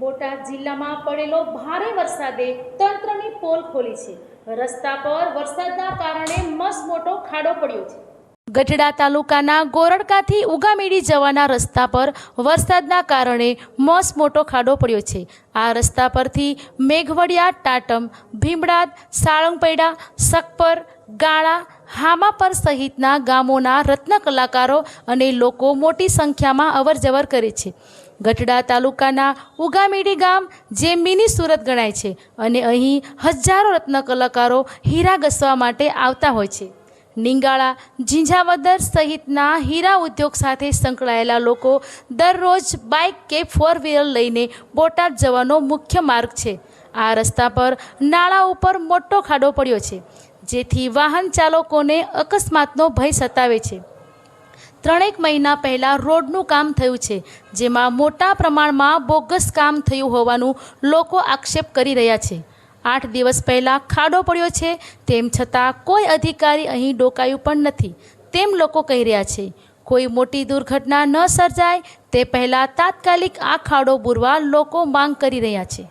બોટાદ જિલ્લામાં પડેલો ભારે વરસાદે તંત્રની પોલ ખોલી છે. રસ્તા પર વરસાદના કારણે મસ્ત મોટો ખાડો પડ્યો છે. ગઢડા તાલુકાના ગોરડકાથી ઉગામેડી જવાના રસ્તા પર વરસાદના કારણે મોસ મોટો ખાડો પડ્યો છે. આ રસ્તા પરથી મેઘવડિયા, ટાટમ, ભીમડાદ, સાળંગપૈડા, સકપર, ગાળા, હામાપર સહિતના ગામોના રત્ન કલાકારો અને લોકો મોટી સંખ્યામાં અવરજવર કરે છે. ગઢડા તાલુકાના ઉગામેડી ગામ જે મિની સુરત ગણાય છે અને અહીં હજારો રત્ન કલાકારો હીરા ઘસવા માટે આવતા હોય છે. નિંગાળા, ઝીંઝાવદર સહિતના હીરા ઉદ્યોગ સાથે સંકળાયેલા લોકો દરરોજ બાઇક કે ફોર વ્હીલર લઈને બોટાદ જવાનો મુખ્ય માર્ગ છે. આ રસ્તા પર નાળા ઉપર મોટો ખાડો પડ્યો છે, જેથી વાહન ચાલકોને અકસ્માતનો ભય સતાવે છે. ત્રણેક મહિના પહેલાં રોડનું કામ થયું છે, જેમાં મોટા પ્રમાણમાં બોગસ કામ થયું હોવાનું લોકો આક્ષેપ કરી રહ્યા છે. આઠ દિવસ પહેલાં ખાડો પડ્યો છે. તેમ છતાં કોઈ અધિકારી અહીં ડોકાયું પણ નથી. તેમ લોકો કહી રહ્યા છે, કોઈ મોટી દુર્ઘટના ન સર્જાય. તે પહેલાં તાત્કાલિક આ ખાડો બુરવા લોકો માંગ કરી રહ્યા છે.